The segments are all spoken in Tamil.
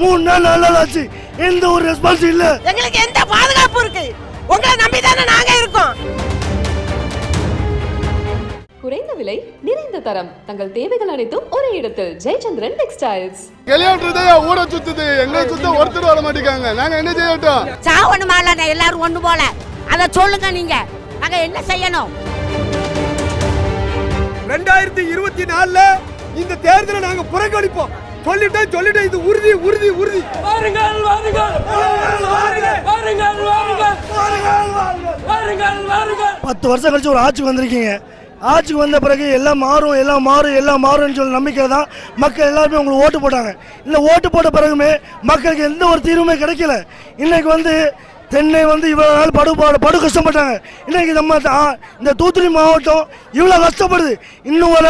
மூணு நாள் நாலு ஆச்சு. எந்த ஒரு ரெஸ்பான்ஸ் இல்ல. எங்களுக்கு எந்த பாதுகாப்பு இருக்கு. உங்களை நம்பி தானே நாங்க இருக்கோம். குறைந்த விலை நிறைந்த தரம். தங்கள் தேவைகள் அனைத்தும் ஒரே இடத்தில். ஜெயச்சந்திரன் டெக்ஸ்டைல்ஸ். கல்யாணத்தை ஊட சுத்துது. எங்க சுத்த ஒருத்தர் வர மாட்டேங்காங்க. நாங்க என்ன செய்யட்டும்? சாவணுமால எல்லாரும் ஒண்ணு போல. அத சொல்லுங்க நீங்க. நாங்க என்ன செய்யணும்? ரெண்டாயிரத்தி இருபத்தி நாலுல இந்த தேர்தலை நாங்க புறக்கணிப்போம். சொல்லிட்டேன் சொல்லிட்டேன். இது உறுதி உறுதி உறுதி. வாருங்கள் வாருங்கள். வாருங்கள் வாருங்கள். வாருங்கள் வாருங்கள். பத்து வருஷம் கழிச்சு ஒரு ஆட்சிக்கு வந்திருக்கீங்க. ஆட்சிக்கு வந்த பிறகு எல்லாம் மாறும் எல்லாம் மாறும் எல்லாம் மாறும்னு சொல்லி நம்பிக்கை தான் மக்கள் எல்லாருமே உங்களுக்கு ஓட்டு போட்டாங்க. இந்த ஓட்டு போட்ட பிறகுமே மக்களுக்கு எந்த ஒரு தீர்வுமே கிடைக்கல. இன்னைக்கு வந்து தென்னை வந்து இவ்வளோ நாள் படு பாடு படு கஷ்டப்பட்டாங்க. இன்னைக்கு நம்ம இந்த தூத்துக்குடி மாவட்டம் இவ்வளோ கஷ்டப்படுது. இன்னும் வர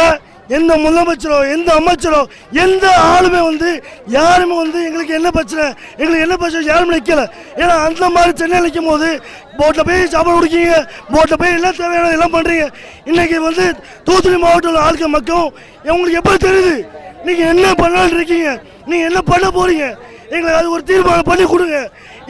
எந்த முதலமைச்சரோ எந்த அமைச்சரோ எந்த ஆளுமே வந்து யாருமே வந்து எங்களுக்கு என்ன பிரச்சனை? எங்களுக்கு என்ன பிரச்சனை? யாருமே நிற்கல ஏன்னா அந்த மாதிரி சென்னையில் நிற்கும் போது போட்டில் போய் சாப்பாடு குடிக்கீங்க போட்டில் போய் எல்லாம் தேவையான எல்லாம் பண்ணுறீங்க இன்னைக்கு வந்து தூத்துக்குடி மாவட்டத்தில் ஆளுக்க மக்களும் உங்களுக்கு எப்படி தெரியுது? நீங்கள் என்ன பண்ணலான்னு இருக்கீங்க? நீங்கள் என்ன பண்ண போகிறீங்க எங்களுக்கு அது ஒரு தீர்மானம் பண்ணி கொடுங்க.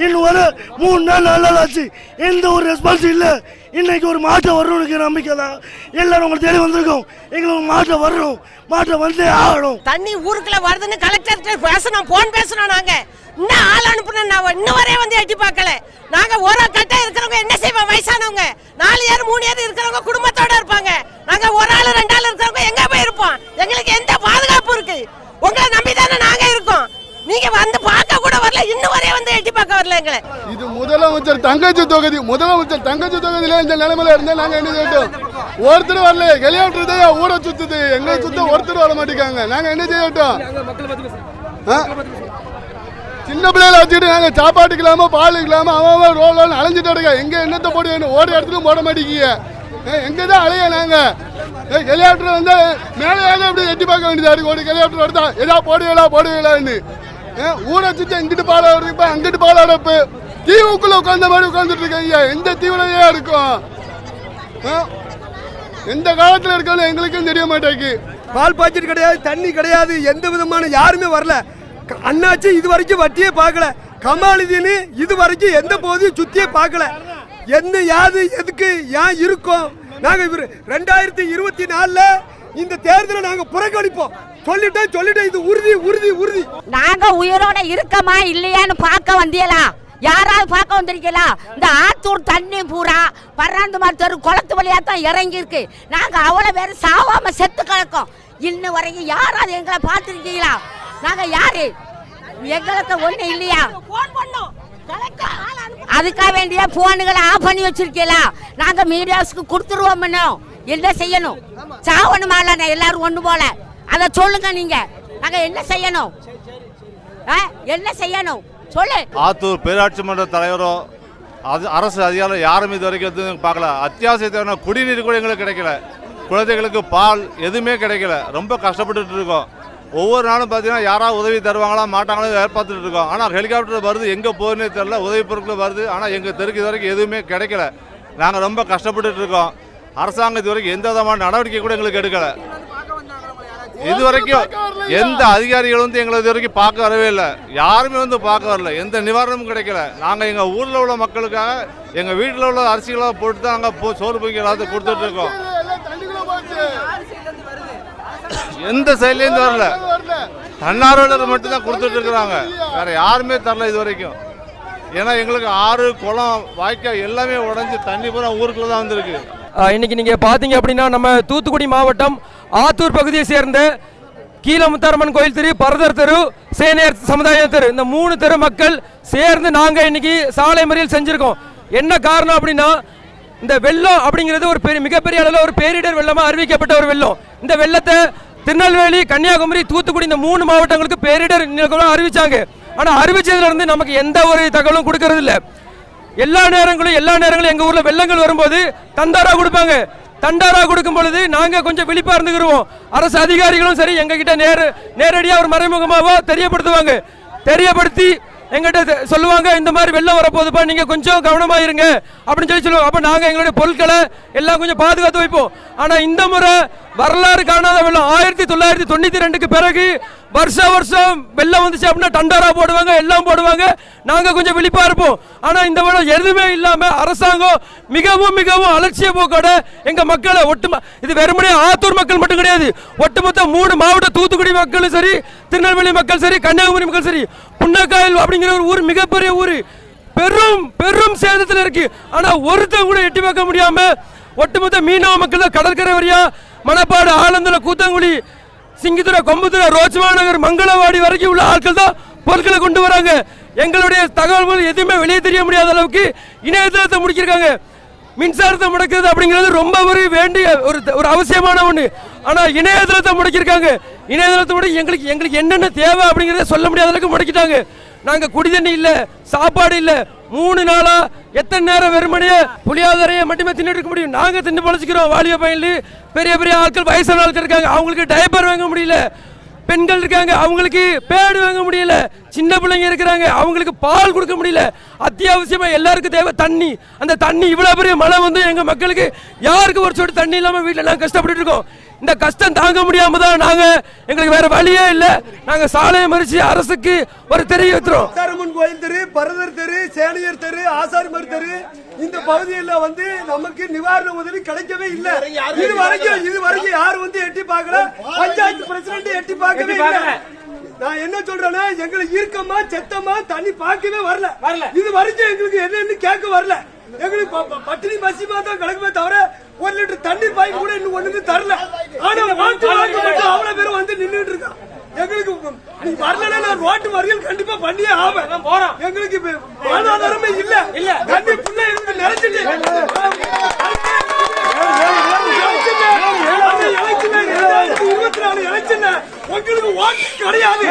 இன்னும் வர மூணு நாள் நாலு நாள் ஆச்சு. எந்த ஒரு ரெஸ்பான்ஸ் இல்லை. இன்னைக்கு ஒரு மாற்றம் வரணும்னு நம்பிக்கை தான். எல்லாரும் உங்களை தேடி வந்திருக்கோம். எங்களுக்கு மாற்றம் வரணும். மாற்றம் வந்தே ஆகணும். தண்ணி ஊருக்குள்ள வருதுன்னு கலெக்டர்கிட்ட பேசணும் போன் பேசணும் நாங்க. இன்னும் ஆள் அனுப்புன நான் இன்னும் வரைய வந்து எட்டி பார்க்கல. நாங்க ஒரு கட்ட இருக்கிறவங்க என்ன செய்வோம்? வயசானவங்க. நாலு ஏர் மூணு ஏர் இருக்கிறவங்க? குடும்பத்தை இருப்பாங்க நாங்க ஒரு ஆள் ரெண்டு ஆள் இருக்கிறவங்க எங்க போய் இருப்போம் எங்களுக்கு எந்த பாதுகாப்பு இருக்கு உங்களை நம்பி தானே நாங்க இருக்கோம் நீங்க வந்து பார்க்க கூட வரல இன்னும் வரைய வந்து எட்டி பார்க்க வரல எங்களை. இது முதலமைச்சர் தங்கச்சி தொகுதி முதலமைச்சர் தங்கச்சி தொகுதியில இந்த நிலைமையில இருந்தா நாங்க என்ன செய்யட்டும்? ஒருத்தர் வரல. கல்யாணத்தை ஊட சுத்துது? எங்க சுத்த ஒருத்தர் வர மாட்டேங்காங்க. நாங்க என்ன செய்யட்டும்? சின்ன பிள்ளைகளை வச்சுட்டு நாங்க சாப்பாட்டுக்கு இல்லாம பால் இல்லாம அவன் ரோல் அலைஞ்சிட்டு இருக்க எங்க என்னத்தை போட வேணும்? ஓடி இடத்துலயும் போட மாட்டேங்கிய. எங்க தான் அலைய நாங்க? ஹெலிகாப்டர் வந்து மேலே ஏங்க இப்படி எட்டி பார்க்க வேண்டியதா இருக்கு? ஒரு ஹெலிகாப்டர் வருதா ஏதாவது போடுவீங்களா? போடுவீங்களான்னு. ஊரை சுற்றி எங்கிட்டு பால் ஆடுறப்ப அங்கிட்டு பால் ஆடுறப்ப தீவுக்குள்ள உட்கார்ந்த மாதிரி உட்கார்ந்துட்டு இருக்கீங்க. எந்த தீவிரையா இருக்கும்? எந்த காலத்துல இருக்கணும் எங்களுக்கும் தெரிய மாட்டேங்கு பால் பாக்கெட் கிடையாது தண்ணி கிடையாது எந்த விதமான யாருமே வரல. க- அண்ணாச்சி இது வரைக்கும் வட்டியே பார்க்கல கமாலுதீன் இது வரைக்கும் எந்த போதையும் சுத்தியே பார்க்கல என்ன யாது எதுக்கு ஏன் இருக்கோம்? நாங்க இவர் ரெண்டாயிரத்தி இருபத்தி நாலுல இந்த தேர்தலை நாங்க புறக்கணிப்போம். சொல்லிட்டேன் சொல்லிட்டேன். இது உறுதி உறுதி உறுதி. நாங்க உயிரோட இருக்கமா இல்லையான்னு பார்க்க வந்தியலா? யாராவது பார்க்க வந்திருக்கீங்களா? இந்த ஆத்தூர் தண்ணி பூரா பர்றாண்டுமார் தெரு குளத்து வழியா தான் இறங்கி இருக்கு நாங்க அவ்வளவு பேர் சாவாம செத்து கிடக்கோம். இன்னும் வரைக்கும் யாராவது எங்களை பார்த்துருக்கீங்களா? நாங்க யாரு? எங்களுக்கு ஒண்ணு இல்லையா? பண்ணோம் அதுக்காக வேண்டிய போனுகளை ஆஃப் பண்ணி வச்சிருக்கீங்களா? நாங்க மீடியாஸ்க்கு கொடுத்துருவோம் என்ன செய்யணும்? சாவணுமால எல்லாரும் ஒண்ணு போல. அதை சொல்லுங்க நீங்க. நாங்க என்ன செய்யணும்? என்ன செய்யணும்? சொல்லு. ஆத்தூர் பேராட்சி மன்ற தலைவரோ அது அரசு அதிகாரம் யாரும் இது வரைக்கும் எதுவும் பார்க்கல. அத்தியாவசிய தேவையான குடிநீர் கூட எங்களுக்கு கிடைக்கல. குழந்தைகளுக்கு பால் எதுவுமே கிடைக்கல. ரொம்ப கஷ்டப்பட்டுட்டு இருக்கோம். ஒவ்வொரு நாளும் பார்த்தீங்கன்னா யாராவது உதவி தருவாங்களா மாட்டாங்களோ எதிர்பார்த்துட்டு இருக்கோம். ஆனால் ஹெலிகாப்டர் வருது எங்கே போகுதுன்னே தெரில உதவி பொருட்கள் வருது ஆனால் எங்கள் தெருக்கு இது வரைக்கும் எதுவுமே கிடைக்கல. நாங்கள் ரொம்ப கஷ்டப்பட்டுட்டு இருக்கோம். அரசாங்கம் இது வரைக்கும் எந்த விதமான நடவடிக்கை கூட எங்களுக்கு எடுக்கலை. இது வரைக்கும் எந்த அதிகாரிகளும் வந்து எங்களை இது வரைக்கும் பார்க்க வரவே இல்லை. யாருமே வந்து பார்க்க வரல. எந்த நிவாரணமும் கிடைக்கல. நாங்கள் எங்கள் ஊரில் உள்ள மக்களுக்காக எங்கள் வீட்டில் உள்ள அரிசிகளாக போட்டு தான் நாங்கள் போ சோறு பொங்கி எல்லாத்தையும் கொடுத்துட்டு இருக்கோம். எந்த சைட்லேருந்து வரல. வரல. தன்னார்வலர் மட்டும் தான் கொடுத்துட்டு இருக்கிறாங்க வேற யாருமே தரல இது வரைக்கும். ஏன்னா எங்களுக்கு ஆறு குளம் வாய்க்கால் எல்லாமே உடைஞ்சு தண்ணி பூரா ஊருக்குள்ள தான் வந்திருக்கு இன்னைக்கு நீங்க பாத்தீங்க அப்படின்னா நம்ம தூத்துக்குடி மாவட்டம் ஆத்தூர் பகுதியை சேர்ந்த கீழமுத்தாரம்மன் கோயில் தெரு பரதர் தெரு சேனையர் சமுதாய தெரு. இந்த மூணு தெரு மக்கள் சேர்ந்து நாங்கள் இன்னைக்கு சாலை மறியல் செஞ்சுருக்கோம். என்ன காரணம் அப்படின்னா இந்த வெள்ளம் அப்படிங்கிறது ஒரு பெரிய மிகப்பெரிய அளவில் ஒரு பேரிடர் வெள்ளமாக அறிவிக்கப்பட்ட ஒரு வெள்ளம். இந்த வெள்ளத்தை திருநெல்வேலி கன்னியாகுமரி தூத்துக்குடி இந்த மூணு மாவட்டங்களுக்கு பேரிடர் அறிவிச்சாங்க. ஆனால் அறிவிச்சதுலேருந்து நமக்கு எந்த ஒரு தகவலும் கொடுக்கறதில்ல. எல்லா நேரங்களும் எல்லா நேரங்களும் எங்கள் ஊரில் வெள்ளங்கள் வரும்போது தந்தாரா கொடுப்பாங்க. தண்டாரா கொடுக்கும் பொழுது நாங்கள் கொஞ்சம் விழிப்பாக இருந்துக்கிறோம் அரசு அதிகாரிகளும் சரி எங்ககிட்ட நேர் நேரடியாக ஒரு மறைமுகமாகவோ தெரியப்படுத்துவாங்க. தெரியப்படுத்தி எங்கிட்ட சொல்லுவாங்க இந்த மாதிரி வெள்ளம் வரப்போகுதுப்பா நீங்கள் கொஞ்சம் கவனமாக இருங்க அப்படின்னு சொல்லி சொல்லுவோம் அப்போ நாங்கள் எங்களுடைய பொருட்களை எல்லாம் கொஞ்சம் பாதுகாத்து வைப்போம். ஆனால் இந்த முறை வரலாறு காணாத வெள்ளம் ஆயிரத்தி தொள்ளாயிரத்தி தொண்ணூற்றி ரெண்டுக்கு பிறகு வருஷம் வருஷம் வெள்ளம் வந்துச்சு அப்படின்னா டண்டாரா போடுவாங்க எல்லாம் போடுவாங்க. நாங்கள் கொஞ்சம் விழிப்பாக இருப்போம். ஆனால் இந்த வருடம் எதுவுமே இல்லாமல் அரசாங்கம் மிகவும் மிகவும் அலட்சிய போக்கோட எங்கள் மக்களை ஒட்டும இது வெறுமனே ஆத்தூர் மக்கள் மட்டும் கிடையாது. ஒட்டுமொத்த மூணு மாவட்ட தூத்துக்குடி மக்களும் சரி திருநெல்வேலி மக்கள் சரி கன்னியாகுமரி மக்கள் சரி புன்னக்காயல் அப்படிங்கிற ஒரு ஊர் மிகப்பெரிய ஊர். பெரும் பெரும் சேதத்தில் இருக்கு. ஆனால் ஒருத்தன் கூட எட்டி பார்க்க முடியாமல் ஒட்டுமொத்த மீனவ மக்கள் தான் கடற்கரை வரியா மணப்பாடு ஆலந்தல கூத்தங்குழி சிங்கிதுரை கொம்புத்துறை ரோஜ்மா நகர் மங்களவாடி வரைக்கும் உள்ள ஆட்கள் தான் பொருட்களை கொண்டு வராங்க. எங்களுடைய தகவல்கள் எதுவுமே வெளியே தெரிய முடியாத அளவுக்கு இணையதளத்தை முடிச்சிருக்காங்க மின்சாரத்தை முடக்கிறது அப்படிங்கிறது ரொம்ப ஒரு வேண்டிய ஒரு ஒரு அவசியமான ஒன்று ஆனா இணையதளத்தை முடக்கியிருக்காங்க. இணையதளத்தை முடக்கி எங்களுக்கு எங்களுக்கு என்னென்ன தேவை அப்படிங்கிறத சொல்ல முடியாத அளவுக்கு முடக்கிட்டாங்க. நாங்க குடி தண்ணி இல்ல சாப்பாடு இல்ல. மூணு நாளா எத்தனை நேரம் வெறுமனையே புளியாதரையை மட்டுமே தின்னுட்டு இருக்க முடியும்? நாங்க தின்னு பழச்சிக்கிறோம் வாலிப பயன்லி. பெரிய பெரிய ஆட்கள் வயசான ஆட்கள் இருக்காங்க. அவங்களுக்கு டைப்பர் வாங்க முடியல. பெண்கள் இருக்காங்க அவங்களுக்கு பேடு வாங்க முடியல. சின்ன பிள்ளைங்க இருக்கிறாங்க அவங்களுக்கு பால் கொடுக்க முடியல. அத்தியாவசியமா எல்லாருக்கும் தேவை தண்ணி. அந்த தண்ணி இவ்வளவு பெரிய மழை வந்து எங்க மக்களுக்கு யாருக்கு ஒரு சொட்டு தண்ணி இல்லாம வீட்டுல எல்லாம் கஷ்டப்பட்டு இருக்கோம். இந்த கஷ்டம் தாங்க முடியாம தான் நாங்க எங்களுக்கு வேற வழியே இல்ல. நாங்க சாலையை மறிச்சு அரசுக்கு ஒரு தெரிவிக்கிறோம் முத்தாரம்மன் கோயில் தெரு பரதர் தெரு சேனையர் தெரு ஆசாரிமர் தெரு இந்த பகுதியில் வந்து நமக்கு நிவாரண உதவி கிடைக்கவே இல்ல. இது வரைக்கும் இது வரைக்கும் யாரும் வந்து எட்டி பார்க்கல. பஞ்சாயத்து பிரசிடண்ட் எட்டி பார்க்கவே இல்ல. நான் என்ன சொல்றேன்னா எங்களுக்கு ஈர்க்கமா செத்தமா தண்ணி பார்க்கவே வரல. இது வரைக்கும் எங்களுக்கு என்னன்னு கேட்க வரல. எங்களுக்கு பட்டினி பசிமா தான் கிடக்குமே தவிர ஒரு லிட்டர் தண்ணி பாய்க்கு கூட இன்னும் ஒண்ணுமே தரல. ஆனா வாட்டு வாங்க மட்டும் அவ்வளவு பேரும் வந்து நின்னுட்டு இருக்கான் எங்களுக்கு நீ வரலன்னா நான் ரோட்டு மறியல் கண்டிப்பா பண்ணியே ஆவேன். எங்களுக்கு வாழ்வாதாரமே இல்ல. இல்ல. தண்ணி புள்ள இருந்து நிறைச்சிட்டு இருபத்தி நாலு எலெக்ஷன் உங்களுக்கு ஓட்டு கிடையாது.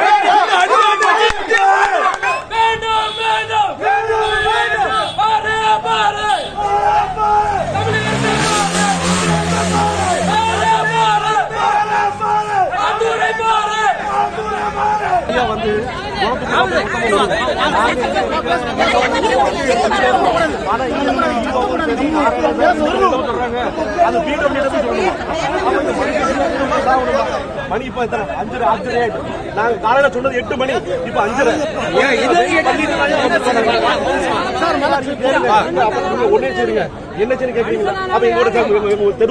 மணி இப்ப எத்தனை? அஞ்சரை அஞ்சரை ஆயிட்டு. நாங்க காலையில சொன்னது எட்டு மணி இப்ப அஞ்சரை. ஒன்னே சரிங்க என்ன சரி கேக்குறீங்களா? அப்ப எங்களோட சேர்ந்து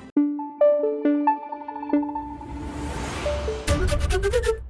Thank you.